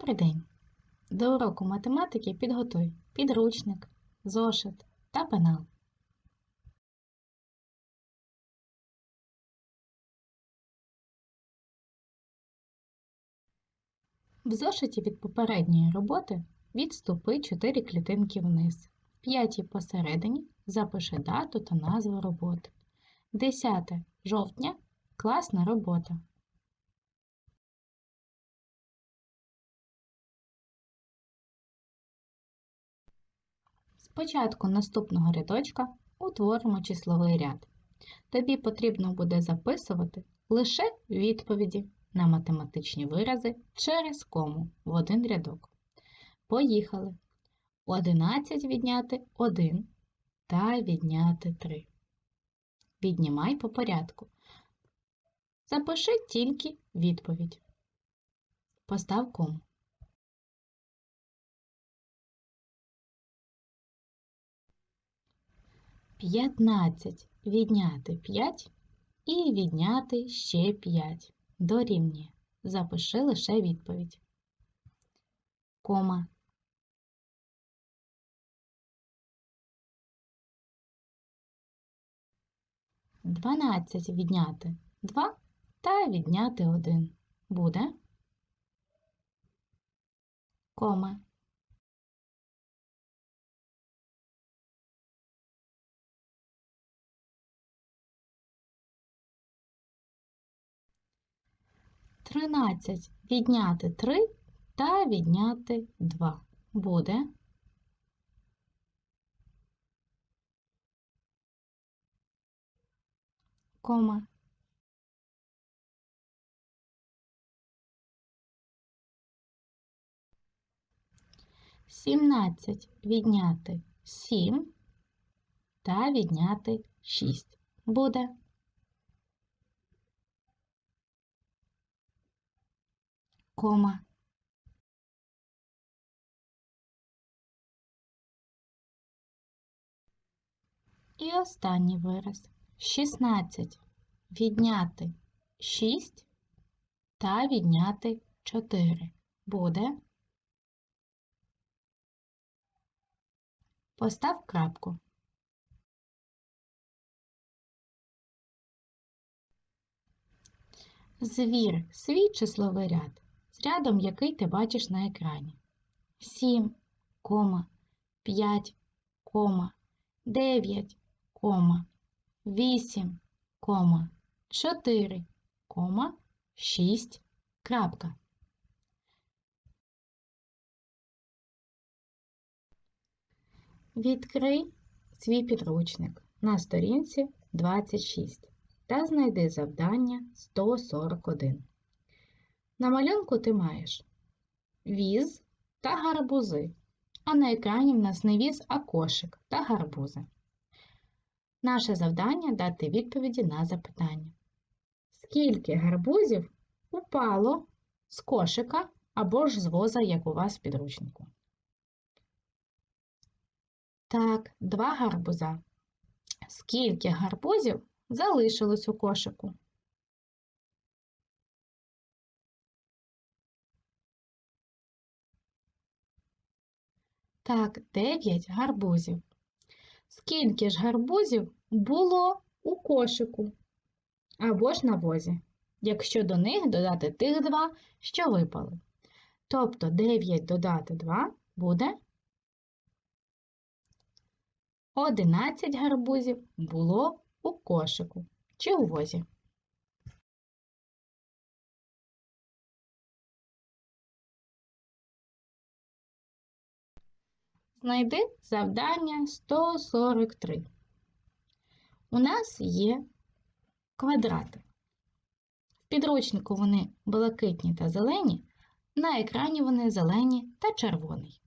Добрий день! До уроку математики підготуй підручник, зошит та пенал. В зошиті від попередньої роботи відступи 4 клітинки вниз. П'ятій посередині запиши дату та назву роботи. 10 жовтня класна робота. Спочатку наступного рядочка утворимо числовий ряд. Тобі потрібно буде записувати лише відповіді на математичні вирази через кому в один рядок. Поїхали. 11 відняти 1 та відняти 3. Віднімай по порядку. Запиши тільки відповідь. Постав кому. 15 відняти 5 і відняти ще 5. Дорівнює. Запиши лише відповідь. Кома. Дванадцять відняти 2 та відняти 1. Буде кома. 13 відняти 3 та відняти 2 буде. Кома. Сімнадцять відняти сім та відняти шість буде. Кома. І останній вираз. 16 відняти 6 та відняти 4 буде. Постав крапку. Звір свій числовий ряд з рядом, який ти бачиш на екрані. 7, 5, 9, 8, 4, 6, крапка. Відкрий свій підручник на сторінці 26 та знайди завдання 141. На малюнку ти маєш віз та гарбузи, а на екрані в нас не віз, а кошик та гарбузи. Наше завдання дати відповіді на запитання. Скільки гарбузів упало з кошика або ж з воза, як у вас в підручнику? Так, два гарбуза. Скільки гарбузів залишилось у кошику? Так, 9 гарбузів. Скільки ж гарбузів було у кошику або ж на возі, якщо до них додати тих два, що випали. Тобто 9 додати 2 буде 11 гарбузів було у кошику чи у возі. Знайди завдання 143. У нас є квадрати. В підручнику вони блакитні та зелені, на екрані вони зелені та червоний.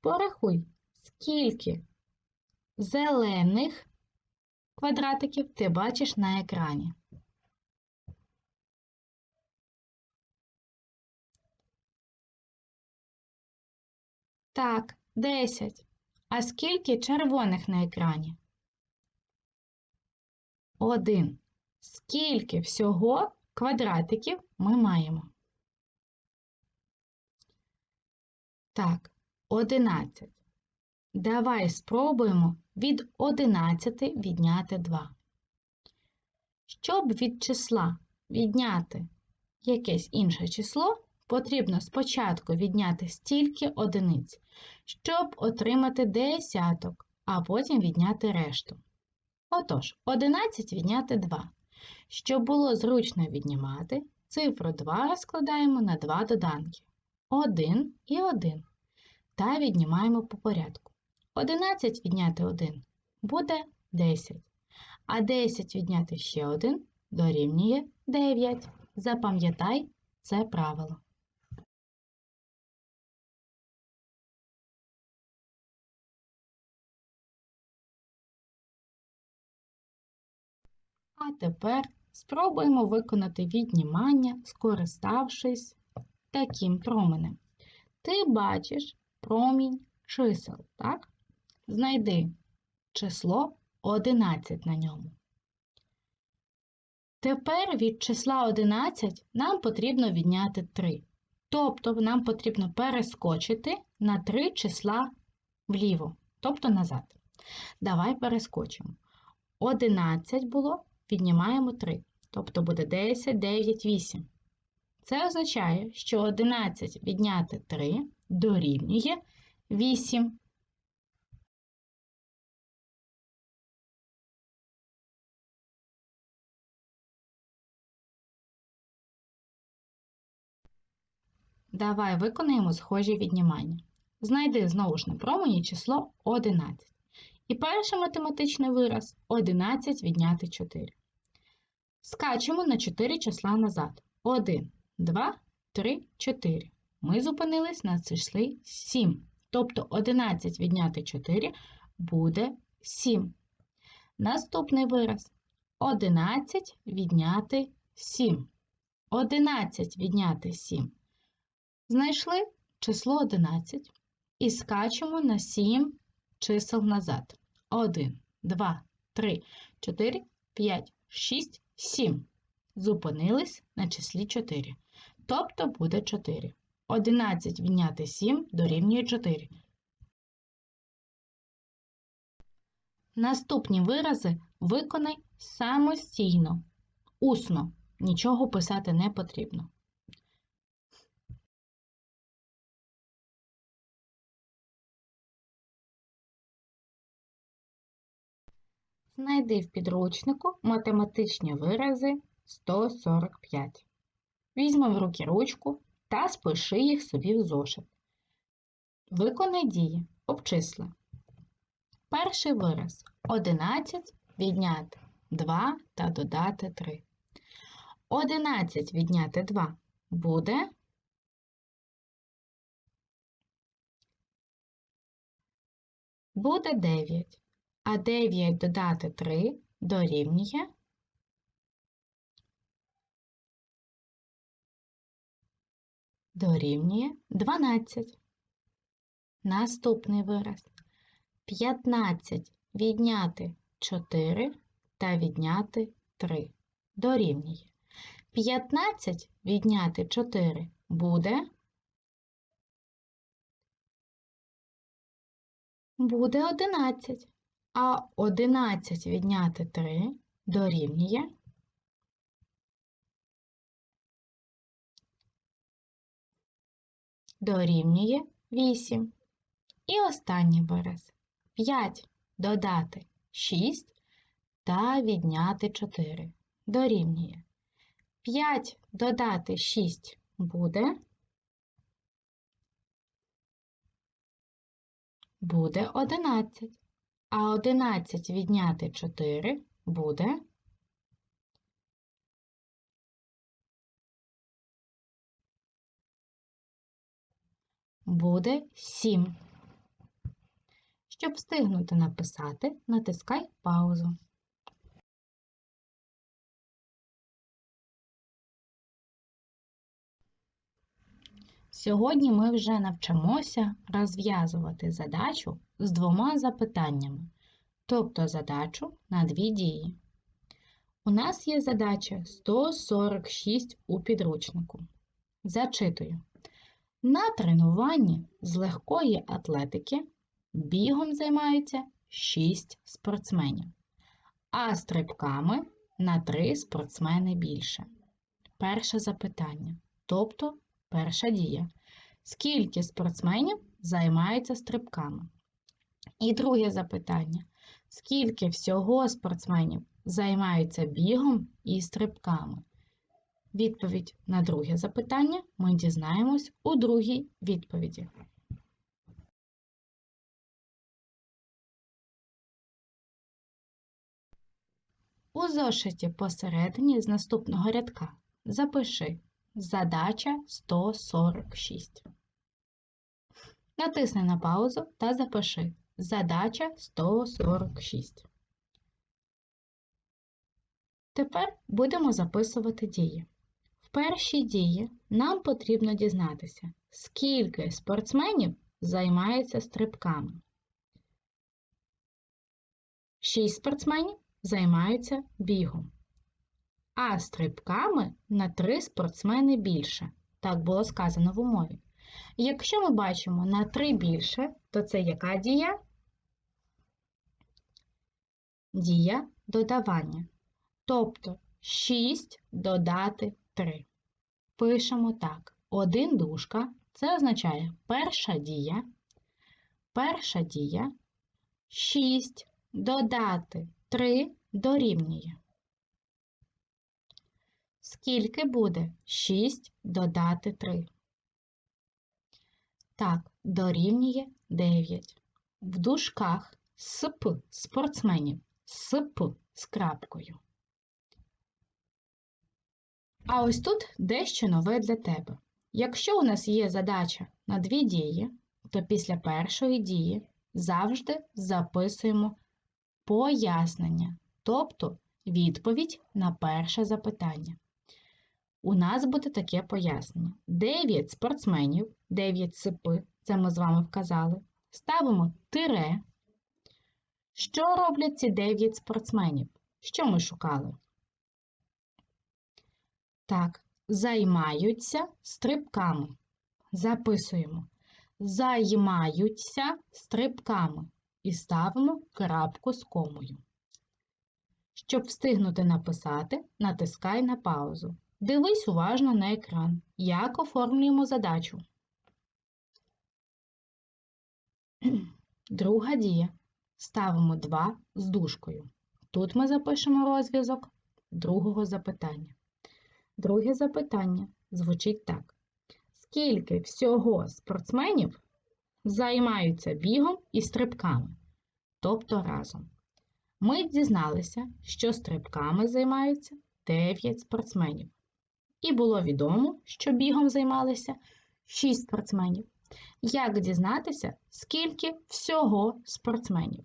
Порахуй, скільки зелених квадратиків ти бачиш на екрані. Так, 10. А скільки червоних на екрані? Один. Скільки всього квадратиків ми маємо? Так, 11. Давай спробуємо від 11 відняти 2. Щоб від числа відняти якесь інше число, потрібно спочатку відняти стільки одиниць, щоб отримати десяток, а потім відняти решту. Отож, 11 відняти 2. Щоб було зручно віднімати, цифру 2 розкладаємо на два доданки 1 і 1 та віднімаємо по порядку. 11 відняти 1 буде 10, а 10 відняти ще 1 дорівнює 9. Запам'ятай це правило. А тепер спробуємо виконати віднімання, скориставшись таким променем. Ти бачиш промінь чисел, так? Знайди число 11 на ньому. Тепер від числа 11 нам потрібно відняти 3. Тобто нам потрібно перескочити на 3 числа вліво, тобто назад. Давай перескочимо. 11 було, віднімаємо 3. Тобто буде 10, 9, 8. Це означає, що 11 відняти 3 дорівнює 8. Давай виконаємо схожі віднімання. Знайди знову ж на промені число 11. І перший математичний вираз 11 відняти 4. Скачемо на 4 числа назад. 1, 2, 3, 4. Ми зупинились на числі 7. Тобто 11 відняти 4 буде 7. Наступний вираз 11 відняти 7. 11 відняти 7. Знайшли число 11 і скачемо на 7 чисел назад. 1, 2, 3, 4, 5, 6, 7. Зупинились на числі 4. Тобто буде 4. 11 відняти 7 дорівнює 4. Наступні вирази виконай самостійно. Усно. Нічого писати не потрібно. Знайди в підручнику математичні вирази 145. Візьми в руки ручку та спиши їх собі в зошит. Виконай дії, обчисли. Перший вираз 11 відняти 2 та додати 3. 11 відняти 2 буде буде 9, а 9 додати 3 дорівнює. Дорівнює 12. Наступний вираз. 15 відняти 4 та відняти 3 дорівнює. 15 відняти 4 буде? Буде 11, а 11 відняти 3 дорівнює дорівнює 8. І останній вираз 5 додати 6 та відняти 4 дорівнює. 5 додати 6 буде буде 11, а 11 відняти 4 буде буде 7. Щоб встигнути написати, натискай паузу. Сьогодні ми вже навчимося розв'язувати задачу з двома запитаннями, тобто задачу на дві дії. У нас є задача 146 у підручнику. Зачитую. На тренуванні з легкої атлетики бігом займаються 6 спортсменів, а стрибками на 3 спортсмени більше. Перше запитання, тобто перша дія. Скільки спортсменів займаються стрибками? І друге запитання. Скільки всього спортсменів займаються бігом і стрибками? Відповідь на друге запитання ми дізнаємось у другій відповіді. У зошиті посередині з наступного рядка запиши задача 146. Натисни на паузу та запиши задача 146. Тепер будемо записувати дії. В першій дії нам потрібно дізнатися, скільки спортсменів займається стрибками. 6 спортсменів займаються бігом, а стрибками на 3 спортсмени більше. Так було сказано в умові. Якщо ми бачимо на 3 більше, то це яка дія? Дія додавання. Тобто 6 додати 3. Пишемо так. Один дужка це означає перша дія. Перша дія 6 додати 3 дорівнює. Скільки буде 6 додати 3? Так, дорівнює 9. В дужках СП спортсменів. СП з крапкою. А ось тут дещо нове для тебе. Якщо у нас є задача на дві дії, то після першої дії завжди записуємо пояснення, тобто відповідь на перше запитання. У нас буде таке пояснення. 9 спортсменів, 9 сипи, це ми з вами вказали. Ставимо тире. Що роблять ці 9 спортсменів? Що ми шукали? Так, займаються стрибками. Записуємо. Займаються стрибками і ставимо крапку з комою. Щоб встигнути написати, натискай на паузу. Дивись уважно на екран, як оформлюємо задачу. Друга дія. Ставимо 2 з дужкою. Тут ми запишемо розв'язок другого запитання. Друге запитання звучить так: скільки всього спортсменів займаються бігом і стрибками? Тобто разом. Ми дізналися, що стрибками займаються 9 спортсменів. І було відомо, що бігом займалися 6 спортсменів. Як дізнатися, скільки всього спортсменів?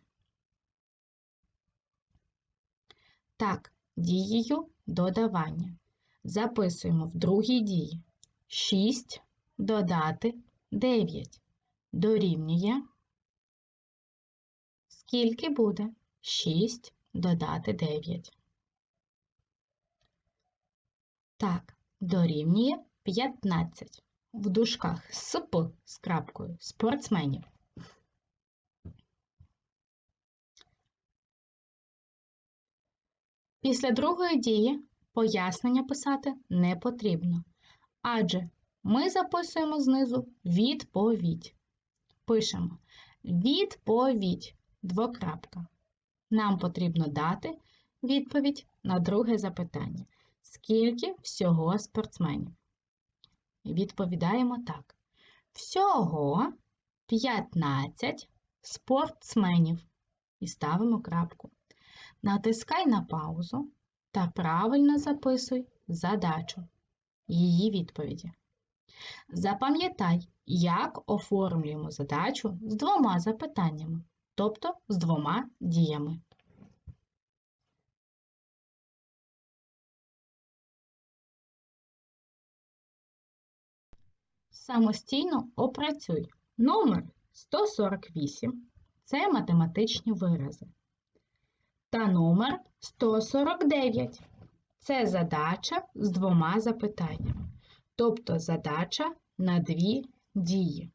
Так, дією додавання. Записуємо в другій дії 6 додати 9 дорівнює. Скільки буде 6 додати 9? Так, дорівнює 15 в дужках СП з крапкою спортсменів. Після другої дії пояснення писати не потрібно, адже ми записуємо знизу відповідь. Пишемо відповідь двокрапка. Нам потрібно дати відповідь на друге запитання. Скільки всього спортсменів? Відповідаємо так. Всього 15 спортсменів. І ставимо крапку. Натискай на паузу та правильно записуй задачу, її відповіді. Запам'ятай, як оформлюємо задачу з двома запитаннями, тобто з двома діями. Самостійно опрацюй. Номер 148 це математичні вирази. Та номер 149 це задача з двома запитаннями. Тобто задача на дві дії.